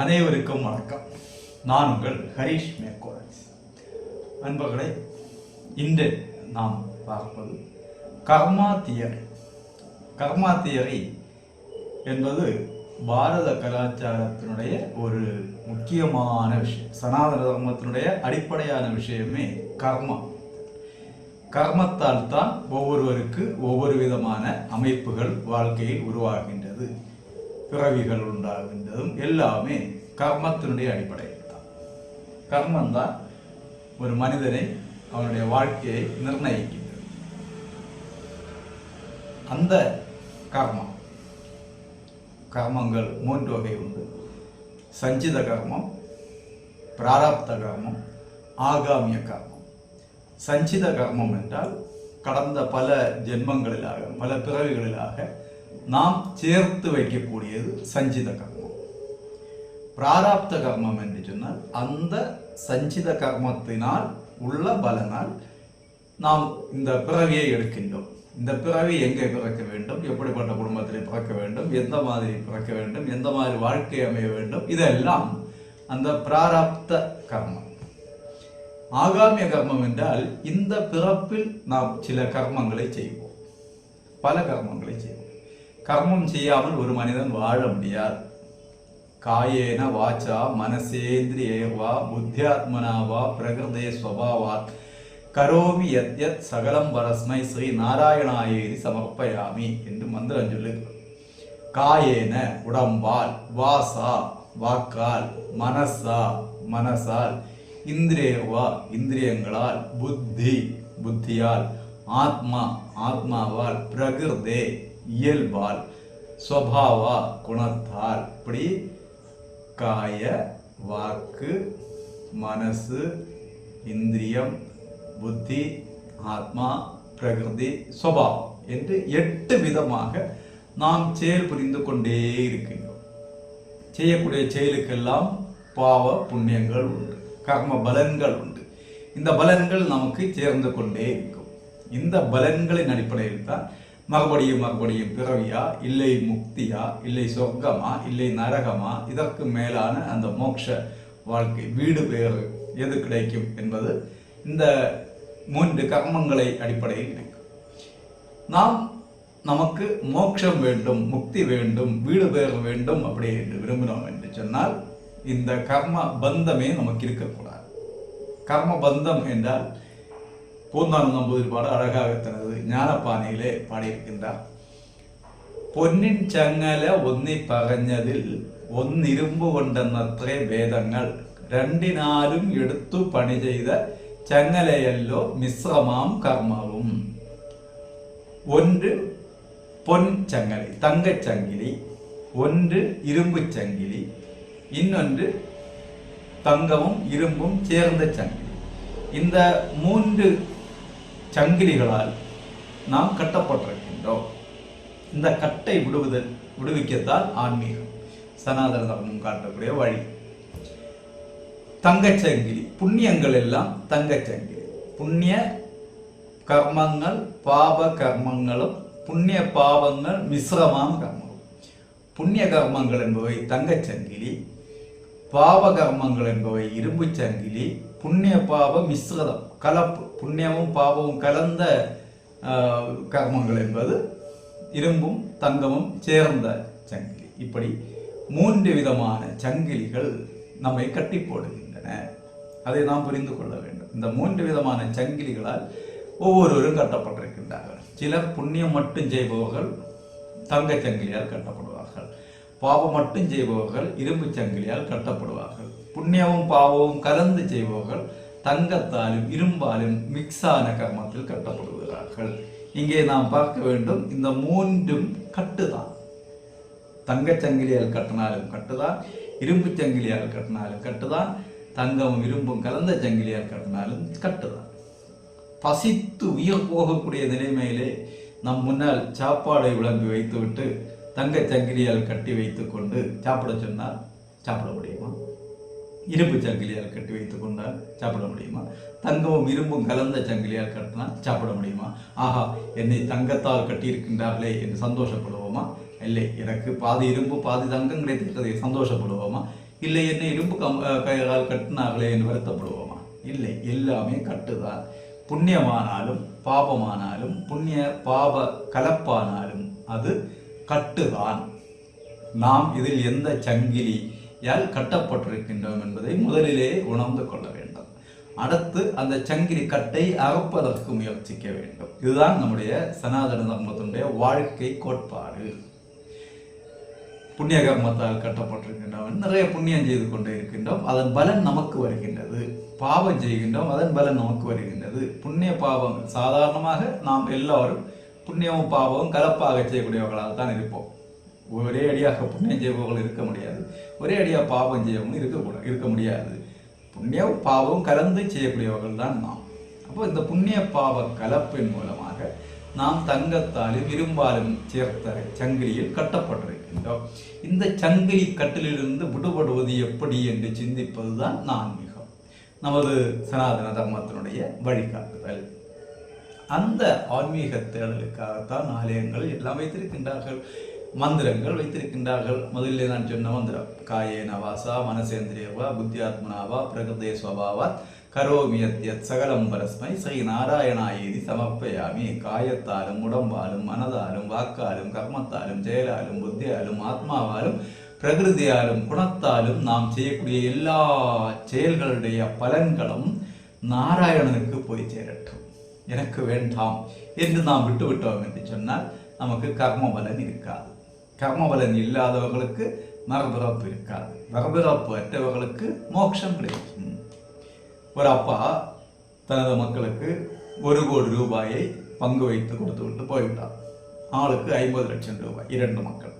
அனைவருக்கும் வணக்கம். நான் உங்கள் ஹரீஷ் மேக்கோரன்ஸ் நண்பர்களே இன்று நாம் பார்ப்பது கர்மா தியரி. கர்மா தியரி என்பது பாரத கலாச்சாரத்தினுடைய ஒரு முக்கியமான விஷயம். சனாதன தர்மத்தினுடைய அடிப்படையான விஷயமே கர்மா. கர்மத்தால் தான் ஒவ்வொருவருக்கு ஒவ்வொரு விதமான அமைப்புகள் வாழ்க்கையில் உருவாகின்றது. பிறவிகள் உண்டாகின்றதும் எல்லாமே கர்மத்தினுடைய அடிப்படையில் தான். கர்மம் தான் ஒரு மனிதனை அவனுடைய வாழ்க்கையை நிர்ணயிக்கின்றது. அந்த கர்மம் கர்மங்கள் மூன்று வகை உண்டு. சஞ்சித கர்மம் பிராராப்த கர்மம் ஆகாமிய கர்மம். சஞ்சித கர்மம் என்றால் கடந்த பல ஜென்மங்களிலாக பல பிறவிகளிலாக நாம் சேர்த்து வைக்கக்கூடியது சஞ்சித கர்மம். பிராராப்த கர்மம் என்று சொன்னால் அந்த சஞ்சித கர்மத்தினால் உள்ள பலனால் நாம் இந்த பிறவியை எடுக்கின்றோம். இந்த பிறவி எங்கே பிறக்க வேண்டும்? எப்படிப்பட்ட குடும்பத்தில் பிறக்க வேண்டும்? எந்த மாதிரி பிறக்க வேண்டும்? எந்த மாதிரி வாழ்க்கை அமைய வேண்டும்? இதெல்லாம் அந்த பிராராப்த கர்மம். ஆகாமிய கர்மம் என்றால் இந்த பிறப்பில் நாம் சில கர்மங்களை செய்வோம். பல கர்மங்களை செய்வோம். கர்மம் செய்யாமல் ஒரு மனிதன் வாழ முடியாது. காயேன வாச்சா மனசேந்திரியேவா புத்தியாத்மனா வா பிரகிருதே ஸ்வபாவாத். கரோமி யத் யத் சகலம் பரஸ்மை ஸ்ரீ நாராயணாயேரி சமர்ப்பயாமி என்று மந்திரம் சொல்லுகிறது காயேன உடம்பால் வாசா வாக்கால் மனசா மனசால் இந்திரியவா இந்திரியங்களால் புத்தி புத்தியால் ஆத்மா ஆத்மாவால் பிரகிருதே இயல்பால் ஸ்வபாவா குணத்தால். இப்படி காய வாக்கு மனசு இந்திரியம் புத்தி ஆத்மா பிரகிருதி சுவாவம் என்று எட்டு விதமாக நாம் செயல் புரிந்து கொண்டே இருக்கின்றோம். செய்யக்கூடிய செயலுக்கெல்லாம் பாவ புண்ணியங்கள் உண்டு கர்ம பலன்கள் உண்டு. இந்த பலன்கள் நமக்கு சேர்ந்து கொண்டே இருக்கும். இந்த பலன்களின் அடிப்படையில் தான் மறுபடியும் மறுபடியும் பிறவியா? இல்லை முக்தியா? இல்லை சொர்க்கமா? இல்லை நரகமா? இதற்கு மேலான அந்த மோட்ச வாழ்க்கை வீடு பேறு எது கிடைக்கும் என்பது இந்த மூன்று கர்மங்களை அடிப்படையில் இருக்கும் நாம் நமக்கு மோட்சம் வேண்டும் முக்தி வேண்டும் வீடு பெயர் வேண்டும் அப்படி என்று விரும்பினோம் என்று சொன்னால் இந்த கர்ம பந்தமே நமக்கு இருக்கக்கூடாது. கர்ம பந்தம் என்றால் பூந்தானம் நம்பூதிரி பாடு அழகாக தனது ஞானப்பானையிலே பாடியிருக்கின்றார் പൊന്നിൻ ചങ്ങല ഒന്നി പറഞ്ഞതിൽ ഒന്നിരുമ്പ് കൊണ്ടെന്നത്രേ വേദങ്ങൾ രണ്ടിനാലും എടുത്തു പണി ചെയ്ത ചങ്ങലയല്ലോ മിശ്രമാം കർമ്മവും ஒன்று பொன் சங்கிலி தங்கச் சங்கிலி ஒன்று இரும்பு சங்கிலி இன்னொன்று தங்கமும் இரும்பும் சேர்ந்த சங்கிலி இந்த மூன்று சங்கிலிகளால் நாம் கட்டப்பட்டிருக்கின்றோம். இந்த கட்டை விடுவது விடுவிக்கத்தான் ஆன்மீகம். சனாதன தர்மம் காட்டக்கூடிய வழி. தங்கச்சங்கிலி புண்ணியங்கள் எல்லாம் தங்கச்சங்கிலி புண்ணிய கர்மங்கள் பாப கர்மங்களும் புண்ணிய பாவங்கள் மிஸ்ரமான கர்மங்கள் புண்ணிய கர்மங்கள் என்பவை தங்கச்சங்கிலி பாவ கர்மங்கள் என்பவை இரும்பு சங்கிலி புண்ணிய பாவ மிஸ்ரதம். கலப்பு புண்ணியமும் பாவமும் கலந்த ஆஹ், கர்மங்கள் என்பது இரும்பும் தங்கமும் சேர்ந்த சங்கிலி. இப்படி மூன்று விதமான சங்கிலிகள் நம்மை கட்டி போடுகின்றன. அதை நாம் புரிந்து கொள்ள வேண்டும். இந்த மூன்று விதமான சங்கிலிகளால் ஒவ்வொருவரும் கட்டப்பட்டிருக்கின்றார்கள். சிலர் புண்ணியம் மட்டும் செய்பவர்கள் தங்கச் சங்கிலியால் கட்டப்படுவார்கள். பாவம் மட்டும் செய்பவர்கள் இரும்பு சங்கிலியால் கட்டப்படுவார்கள். புண்ணியமும் பாவமும் கலந்து செய்பவர்கள் தங்கத்தாலும் இரும்பாலும் மிக்ஸான கர்மத்தில் கட்டப்படுகிறார்கள். இங்கே நாம் பார்க்க வேண்டும் இந்த மூன்றும் கட்டுதான் தங்கச்சங்கிலியால் கட்டினாலும் கட்டுதான் இரும்பு சங்கிலியால் கட்டினாலும் கட்டுதான் தங்கமும் இரும்பும் கலந்த சங்கிலியால் கட்டினாலும் கட்டுதான் பசித்து உயிர் போகக்கூடிய நிலைமையிலே நம் முன்னால் சாப்பாடை விளம்பி வைத்துவிட்டு தங்கச் சங்கிலியால் கட்டி வைத்துக்கொண்டு சாப்பிட சொன்னால் சாப்பிட முடியுமா? இரும்பு சங்கிலியால் கட்டி வைத்து கொண்டால் சாப்பிட முடியுமா? தங்கமும் இரும்பும் கலந்த சங்கிலியால் கட்டினால் சாப்பிட முடியுமா? ஆஹா என்னை தங்கத்தால் கட்டியிருக்கின்றார்களே என்று சந்தோஷப்படுவோமா? இல்லை எனக்கு பாதி இரும்பு பாதி தங்கம் கிடைத்திருக்கிறதை சந்தோஷப்படுவோமா? இல்லை என்னை இரும்பு கம் கையால் கட்டினார்களே என்று வருத்தப்படுவோமா? இல்லை எல்லாமே கட்டுதான். புண்ணியமானாலும் பாபமானாலும் புண்ணிய பாப கலப்பானாலும் அது கட்டுதான். நாம் இதில் எந்த சங்கிலி யால் கட்டப்பட்டிருக்கின்றோம் என்பதை முதலிலே உணர்ந்து கொள்ள வேண்டும். அடுத்து அந்த சங்கிலி கட்டை அகப்பதற்கு முயற்சிக்க வேண்டும். இதுதான் நம்முடைய சனாதன தர்மத்தினுடைய வாழ்க்கை கோட்பாடு. புண்ணிய கர்மத்தால் கட்டப்பட்டிருக்கின்றோம் நிறைய புண்ணியம் செய்து கொண்டே இருக்கின்றோம். அதன் பலன் நமக்கு வருகின்றது. பாவம் செய்கின்றோம் அதன் பலன் நமக்கு வருகின்றது. புண்ணிய பாவம் சாதாரணமாக நாம் எல்லோரும் புண்ணியமும் பாவமும் கலப்பாக செய்யக்கூடியவர்களாக தான் இருப்போம். ஒரே அடியாக புண்ணியம் செய்பவர்கள் இருக்க முடியாது. ஒரே அடியாக பாவம் செய்யவும் இருக்கக்கூடாது இருக்க முடியாது. புண்ணியம் பாவம் கலந்து செய்யக்கூடியவர்கள் தான் நாம். அப்போ இந்த புண்ணிய பாவ கலப்பின் மூலமாக நாம் தங்கத்தாலும் இரும்பாலும் சேர்த்த சங்கிலியில் கட்டப்பட்டிருக்கின்றோம். இந்த சங்கிலி கட்டிலிருந்து விடுபடுவது எப்படி என்று சிந்திப்பது தான் ஆன்மீகம் நமது சனாதன தர்மத்தினுடைய வழிகாட்டுதல். அந்த ஆன்மீக தேடலுக்காகத்தான் ஆலயங்கள் எல்லாம் வைத்திருக்கின்றார்கள். மந்திரங்கள் வைத்திருக்கின்றார்கள் முதலில் நான் சொன்ன மந்திரம் காயேன வாசா மனசேந்திரியவா புத்தியாத்மனாவா பிரகிருதே ஸ்வபாவாத் கரோமியத்யத் சகலம் பரஸ்மை ஸ்ரீ நாராயணாயேதி சமர்ப்பயாமி காயத்தாலும் உடம்பாலும் மனதாலும் வாக்காலும் கர்மத்தாலும் செயலாலும் புத்தியாலும் ஆத்மாவாலும் பிரகிருதியாலும் குணத்தாலும் நாம் செய்யக்கூடிய எல்லா செயல்களுடைய பலன்களும் நாராயணனுக்கு போய் சேரட்டும் எனக்கு வேண்டாம் என்று நாம் விட்டு விட்டோம் என்று சொன்னால் நமக்கு கர்ம பலன் இருக்காது கர்மபலன் இல்லாதவர்களுக்கு மரபிறப்பு இருக்காது மரபிறப்பு அற்றவர்களுக்கு மோட்சம் கிடைக்கும். ஒரு அப்பா தனது மக்களுக்கு ஒரு கோடி ரூபாயை பங்கு வைத்து கொடுத்து விட்டு போய்விட்டார். ஆளுக்கு ஐம்பது லட்சம் ரூபாய் இரண்டு மக்கள்.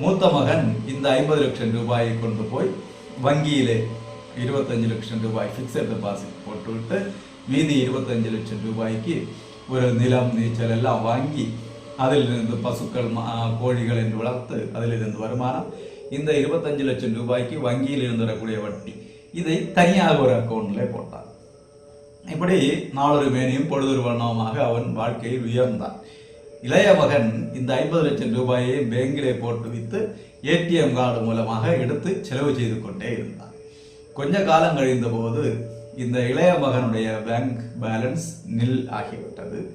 மூத்த மகன் இந்த ஐம்பது லட்சம் ரூபாயை கொண்டு போய் வங்கியிலே இருபத்தஞ்சு லட்சம் ரூபாய் ஃபிக்ஸட் டெபாசிட் போட்டுவிட்டு மீதி இருபத்தஞ்சு லட்சம் ரூபாய்க்கு ஒரு நிலம் நீச்சல் எல்லாம் வாங்கி அதிலிருந்து பசுக்கள் மா- கோழிகள் என்று வளர்த்து அதிலிருந்து வருமானம் இந்த இருபத்தஞ்சு லட்சம் ரூபாய்க்கு வங்கியில் இருந்து வரக்கூடிய வட்டி. இதை தனியாக ஒரு அக்கௌண்ட்ல போட்டான். இப்படி நாளொரு மேனியும் பொழுதொரு வண்ணமாக அவன் வாழ்க்கையில் உயர்ந்தான். இளைய மகன் இந்த ஐம்பது லட்சம் ரூபாயை பேங்கிலே போட்டு வைத்து ஏடிஎம் கார்டு மூலமாக எடுத்து செலவு செய்து கொண்டே இருந்தான். கொஞ்ச காலம் கழிந்த போது இந்த இளைய மகனுடைய பேங்க் பேலன்ஸ் நில் ஆகிவிட்டது.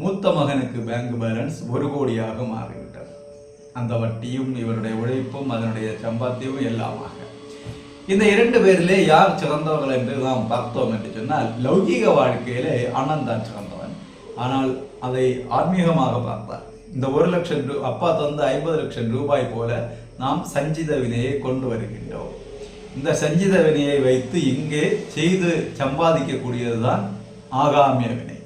மூத்த மகனுக்கு பேங்க் பேலன்ஸ் ஒரு கோடியாக மாறிவிட்டது. அந்த வட்டியும் இவருடைய உழைப்பும் அதனுடைய சம்பாத்தியமும் எல்லாமாக. இந்த இரண்டு பேரிலே யார் சிறந்தவர்கள் என்று நாம் பார்த்தோம் என்று சொன்னால் லௌகீக வாழ்க்கையிலே அண்ணன் தான் சிறந்தவன். ஆனால் அதை ஆன்மீகமாக பார்த்தார் இந்த ஒரு லட்சம் ரூ அப்பா தந்த ஐம்பது லட்சம் ரூபாய் போல நாம் சஞ்சித வினையை கொண்டு வருகின்றோம். இந்த சஞ்சித வினையை வைத்து இங்கே செய்து சம்பாதிக்கக்கூடியது தான் ஆகாமிய வினை.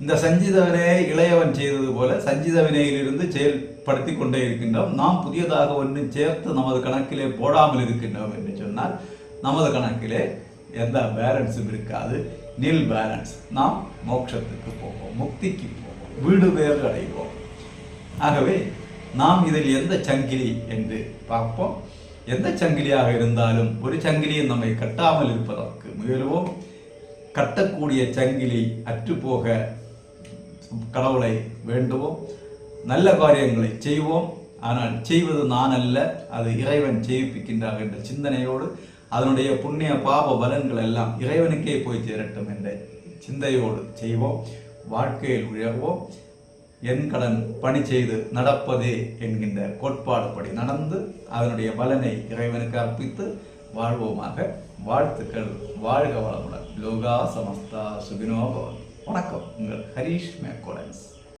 இந்த சஞ்சித வினையை இளையவன் செய்தது போல சஞ்சித வினையிலிருந்து செயல்படுத்தி கொண்டே இருக்கின்றோம். நாம் புதியதாக ஒன்று சேர்த்து நமது கணக்கிலே போடாமல் இருக்கின்றோம் என்று சொன்னால் நமது கணக்கிலே எந்த பேலன்ஸும் இருக்காது. நில் பேலன்ஸ் நாம் மோட்சத்துக்கு போவோம் முக்திக்கு போவோம் வீடு பேர் அடைவோம். ஆகவே நாம் இதில் எந்த சங்கிலி என்று பார்ப்போம். எந்த சங்கிலியாக இருந்தாலும் ஒரு சங்கிலியும் நம்மை கட்டாமல் இருப்பதற்கு முயலுவோம். கட்டக்கூடிய சங்கிலி அற்றுப்போக கடவுளை வேண்டுவோம். நல்ல காரியங்களை செய்வோம். ஆனால் செய்வது நான் அல்ல அது இறைவன் செய்விக்கின்றார் என்ற சிந்தனையோடு அதனுடைய புண்ணிய பாப பலன்கள் எல்லாம் இறைவனுக்கே போய் சேரட்டும் என்ற சிந்தையோடு செய்வோம். வாழ்க்கையில் உயர்வோம். என் கடன் பணி செய்து நடப்பதே என்கின்ற கோட்பாடுபடி நடந்து அதனுடைய பலனை இறைவனுக்கு அர்ப்பித்து வாழ்வோமாக. வாழ்த்துக்கள். வாழ்க வளமுடன். லோகா சமஸ்தா சுகினோ பவன் வணக்கம் உங்கள் ஹரீஷ் மேக்கோலன்ஸ்